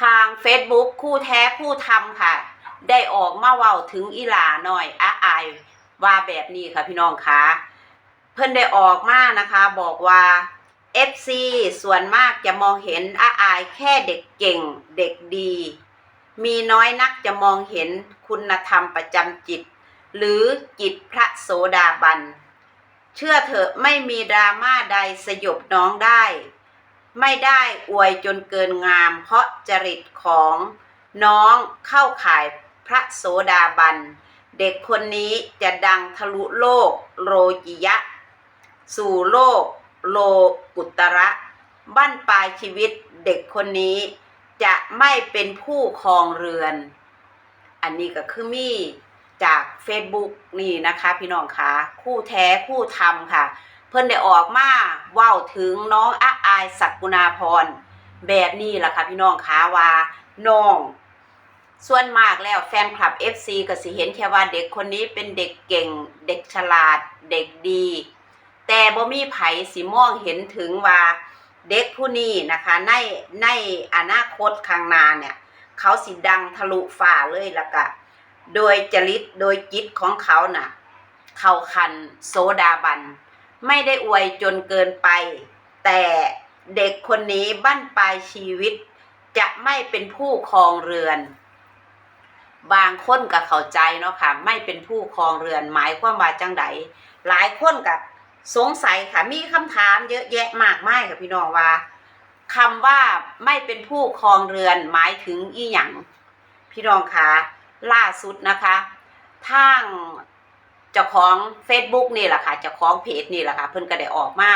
ทาง Facebook คู่แท้คู่ธรรมค่ะ ได้ออกมาเว้าถึงอีหลาหน่อยอาอายว่าแบบนี้ค่ะพี่น้องคะเพิ่นได้ออกมานะคะ บอกว่า FC ส่วนมากจะมองเห็นอาอายแค่เด็กเก่งเด็กดี มีน้อยนักจะมองเห็นคุณธรรมประจำจิต หรือจิตพระโสดาบัน เชื่อเถอะไม่มีดราม่าใดสยบน้องได้ ไม่ได้อวยจนเกินงาม เพราะจริตของน้องเข้าข่ายพระโสดาบัน เด็กคนนี้จะดังทะลุโลกโรจิยะ สู่โลกโลกุตระบั้นปลายชีวิตเด็กคนนี้จะไม่เป็นผู้ครองเรือน อันนี้ก็คือมี่จาก Facebook นี่นะคะ พี่น้องคะคู่แท้คู่ธรรมค่ะ เพิ่นได้ออกมาเว้าถึงน้องอาอายศักกุณาพร แบบนี้ล่ะค่ะพี่น้องคะว่าน้อง ส่วนมากแล้วแฟนคลับ FC ก็สิเห็นแค่ว่าเด็กคนนี้เป็นเด็กเก่ง เด็กฉลาด เด็กดี แต่บ่มีไผสิมองเห็นถึงว่าเด็กผู้นี้นะคะในในอนาคตข้างหน้าเนี่ย เขาสิดังทะลุฟ้าเลยล้วก็โดยจริตโดยจิตของเขาน่ะ เขาคันโซดาบัน ไม่ได้อวยจนเกินไป แต่เด็กคนนี้บั้นปลายชีวิต จะไม่เป็นผู้ครองเรือน บางคนก็เข้าใจเนาะค่ะ ไม่เป็นผู้ครองเรือน หมายความว่าจังไดหลายคนก็สงสัยค่ะมีคำถามเยอะแยะมากมายค่ะพี่น้องว่าคำว่าไม่เป็นผู้ครองเรือนหมายถึงอีหยังพี่น้องคะล่าสุดนะคะทาง เจ้าของ Facebook นี่แหละค่ะเจ้าของเพจนี่แหละค่ะเพิ่นก็ได้ออกมา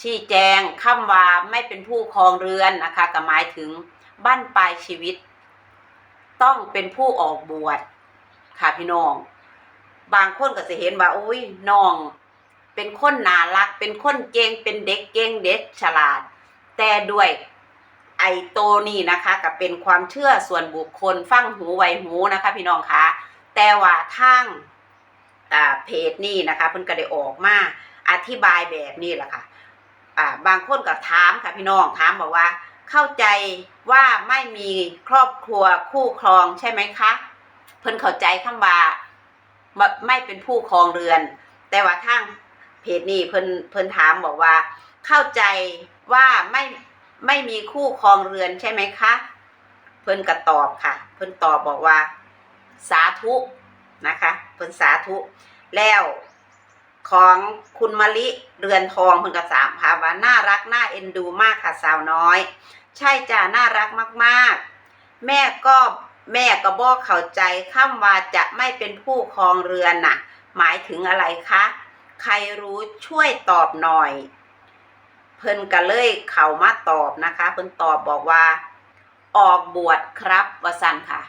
ชี้แจงคำว่าไม่เป็นผู้ครองเรือนนะคะก็หมายถึงบั้นปลายชีวิต ต้องเป็นผู้ออกบวชค่ะพี่น้อง บางคนก็จะเห็นว่าอุ้ยน้อง เป็นคนน่ารัก เป็นคนเก่งเป็นเด็กเก่งเด็กฉลาด แต่ด้วยไอโตนี่นะคะก็เป็นความเชื่อส่วนบุคคลฟังหูไวหูนะคะ พี่น้องคะแต่ว่าทาง เพจนี่นะคะเพิ่นก็ได้ออกมาอธิบายแบบนี้แหละค่ะอ่าบางคนก็ถามค่ะพี่น้องถามบอกว่า เข้าใจว่าไม่มีครอบครัวคู่ครองใช่ไหมคะ เพิ่นเข้าใจคำว่าไม่เป็นผู้ครองเรือน แต่ว่าทางเพจนี้เพิ่นเพิ่นถามบอกว่า เข้าใจว่าไม่ไม่มีคู่ครองเรือนใช่ไหมคะ เพิ่นก็ตอบค่ะ เพิ่นตอบบอกว่า สาธุ นะคะเพิ่นสาธุแล้วของคุณมะลิเรือนทองเพิ่นก็สามพาว่าน่ารักน่าเอ็นดูมากค่ะสาวน้อย ใช่จ้ะน่ารักมากๆ แม่ก็แม่ก็บอกเข้าใจคำว่าจะไม่เป็นผู้ครองเรือนน่ะ หมายถึงอะไรคะ ใครรู้ช่วยตอบหน่อย เพิ่นก็เลยเข้ามาตอบนะคะ เพิ่นตอบบอกว่า ออกบวชครับวสันค่ะ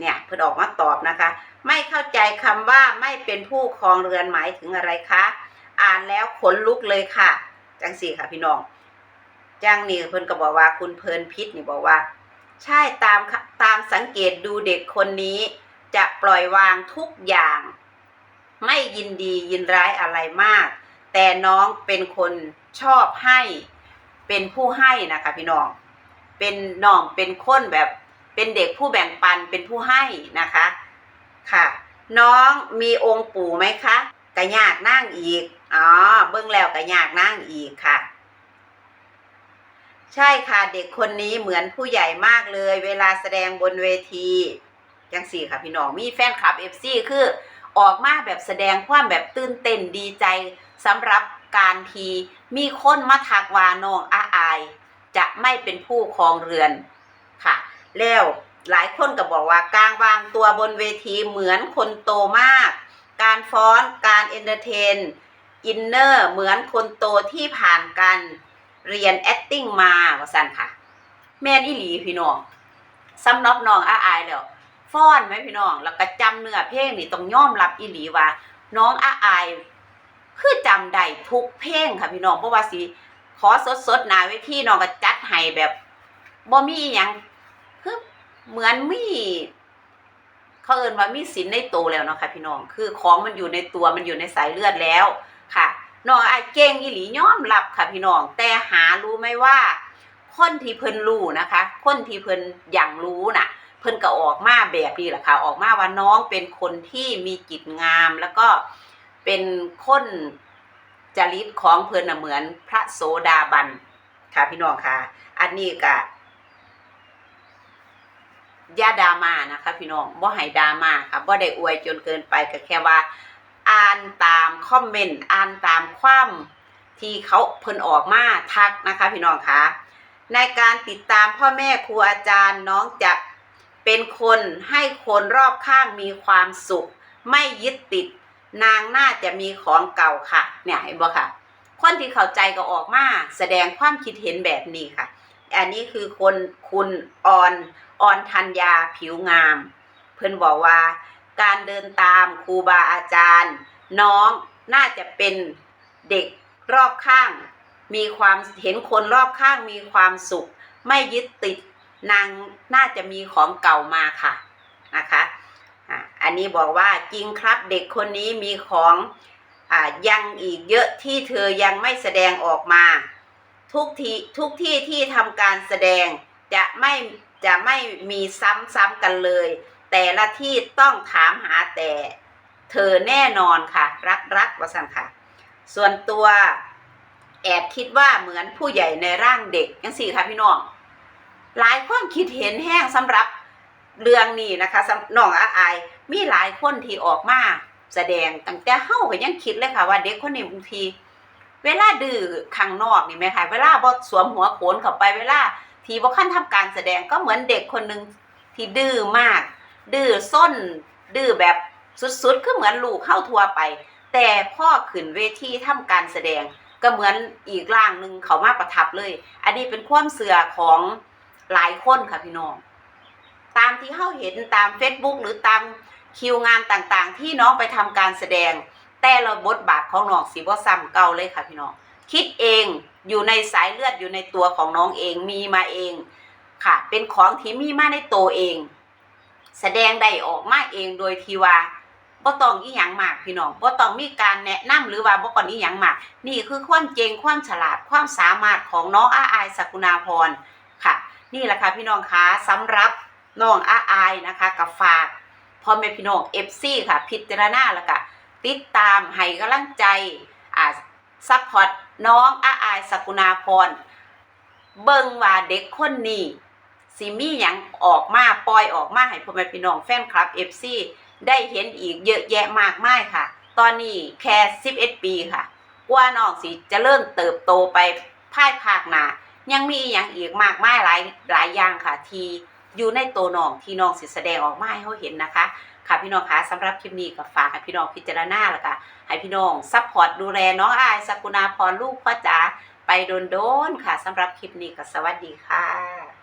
เนี่ยเพิ่นออกมาตอบนะคะ ไม่เข้าใจคำว่าไม่เป็นผู้ครองเรือนหมายถึงอะไรคะ อ่านแล้วขนลุกเลยค่ะ จังสี่ค่ะพี่น้องจังนี่เพิ่นก็บอกว่าคุณเพลินพิษนี่บอกว่า ใช่ตามตามสังเกตดูเด็กคนนี้ จะปล่อยวางทุกอย่าง ไม่ยินดียินร้ายอะไรมาก แต่น้องเป็นคนชอบให้ เป็นผู้ให้นะคะพี่น้องเป็นน้องเป็นคนแบบ เป็นเด็กผู้แบ่งปันเป็นผู้ให้นะคะค่ะ น้องมีองค์ปู่ไหมคะกะยากนั่งอีกอ๋อเบิ้องแล้วกะยากนั่งอีกค่ะ ใช่ค่ะเด็กคนนี้เหมือนผู้ใหญ่มากเลย เวลาแสดงบนเวทีจังสี่ค่ะพี่น้องมีแฟนคลับเอฟซีคือออกมาแบบแสดงความแบบตื่นเต้นดีใจสำหรับการทีมีคนมาทักวาน้องอาอาย จะไม่เป็นผู้ครองเรือนค่ะ แล้วหลายคนก็บอกว่าการวางตัวบนเวทีเหมือนคนโตมาก การฟ้อนการเอนเตอร์เทนอินเนอร์เหมือนคนโตที่ผ่านการเรียน acting มาว่าสั่นค่ะ แม่นอีหลีพี่น้องสำหรับน้องอาอายแล้วฟ้อนไหมพี่น้อง แล้วก็จำเนื้อเพลงนี่ต้องยอมรับอีหลีว่า น้องอาอาย คือจำได้ทุกเพลงค่ะพี่น้องเพราะว่าสิขอสดๆหนาเวทีน้องก็จัดให้แบบบ่มีอหยัง คือเหมือนมีเขาเอินว่ามีศีลในตัวแล้วเนาะค่ะพี่น้อง คือของมันอยู่ในตัวมันอยู่ในสายเลือดแล้วค่ะน้องไอายเก่งอีหลีย้อมรับค่ะพี่น้อง แต่หารู้ไหมว่า คนที่เพิ่นรู้นะคะ คนที่เพิ่นอย่างรู้น่ะ เพิ่นก็ออกมาแบบนี้แหละค่ะ ออกมาว่าน้องเป็นคนที่มีจิตงามแล้วก็เป็นคนจริตของเพิ่นน่ะเหมือนพระโสดาบันค่ะพี่น้องค่ะ อันนี้ก็ อย่าดราม่านะคะพี่น้องบ่ให้ดราม่าค่ะบ่ได้อวยจนเกินไปก็แค่ว่า อ่านตามคอมเมนต์อ่านตามความที่เขาเพิ่นออกมาทักนะคะพี่น้องคะในการติดตามพ่อแม่ครูอาจารย์น้องจะเป็นคนให้คนรอบข้างมีความสุข ไม่ยึดติด นางน่าจะมีของเก่าค่ะ เนี่ยเห็นบ่ค่ะ คนที่เข้าใจก็ออกมาแสดงความคิดเห็นแบบนี้ค่ะ อันนี้คือคนคุณออนออนธัญญาผิวงาม เพิ่อนบอกว่า การเดินตามครูบาอาจารย์ น้องน่าจะเป็นเด็กรอบข้าง มีความเห็นคนรอบข้างมีความสุข ไม่ยึดติดนางน่าจะมีของเก่ามาค่ะนะคะอันนี้บอกว่าจริงครับเด็กคนนี้มีของอ่ายังอีกเยอะที่เธอยังไม่แสดงออกมา ทุกที่ทุกที่ที่ทำการแสดงจะไม่จะไม่มีซ้ำๆกันเลย แต่ละที่ต้องถามหาแต่ เธอแน่นอนค่ะ รักรักว่าสันค่ะ ส่วนตัวแอบคิดว่าเหมือนผู้ใหญ่ในร่างเด็กยังสี่ค่ะพี่น้อง หลายความคิดเห็นแห้งสำหรับเรื่องนี้นะคะน้องอาอายมีหลายคนที่ออกมาแสดงตั้งแต่เฮาก็ยังคิดเลยค่ะว่าเด็กคนนี้บางที เวลาดื้อข้างนอกนี่ไหมคะเวลาบ่สวมหัวโขนเข้าไปเวลาที่บ่คันทำการแสดงก็เหมือนเด็กคนหนึ่งที่ดื้อมาก ดื้อส้น ดื้อแบบสุดๆก็เหมือนลูกเข้าทัวไป แต่พ่อขึ้นเวทีทำการแสดง ก็เหมือนอีกร่างหนึ่งเขามาประทับเลย อันนี้เป็นความเสื่อของหลายคนค่ะพี่น้อง ตามที่เขาเห็นตาม Facebook หรือตามคิวงานต่างๆ ที่น้องไปทำการแสดง แต่ละบทบาทของน้องสีบ่ซ้ำเก่าเลยค่ะพี่น้องคิดเองอยู่ในสายเลือดอยู่ในตัวของน้องเองมีมาเองค่ะ เป็นของที่มีมาในตัวเอง แสดงได้ออกมาเองโดยที่ว่าบ่ต้องอีหยังมากพี่น้องบ่ต้องมีการแนะนำหรือว่าบ่ก่อนอีหยังมาก นี่คือความเก่งความฉลาดความสามารถของน้องอาอายสกุณาพรค่ะ นี่แหละค่ะพี่น้องคะสำหรับน้องอาอายนะคะกับฝากพ่อแม่พี่น้อง FC ค่ะ พิจารณาแล้วก็ ติดตามให้กำลังใจอ่าซัพพอร์ตน้องอาอายสกุณาพร เบิ่งว่าเด็กคนนี้สิมีหยังออกมาปล่อยออกมาให้พ่อแม่พี่น้องแฟนคลับ FC ได้เห็นอีกเยอะแยะมากมายค่ะ ตอนนี้แค่11ปีค่ะ กว่าน้องสิจะเริ่มเติบโตไปภายภาคหน้ายังมีอย่างอีกมากมายหลายหลายอย่างค่ะที่ อยู่ในตัวน้องที่น้องสิแสดงออกมาให้เขาเห็นนะคะ ค่ะพี่น้องคะสำหรับคลิปนี้ก็ฝากให้พี่น้องพิจารณาแล้วก็ให้พี่น้องซัพพอร์ตดูแลน้องอายสกุณาพรลูกพ่อจ๋าไปโดนๆค่ะสำหรับคลิปนี้ก็สวัสดีค่ะ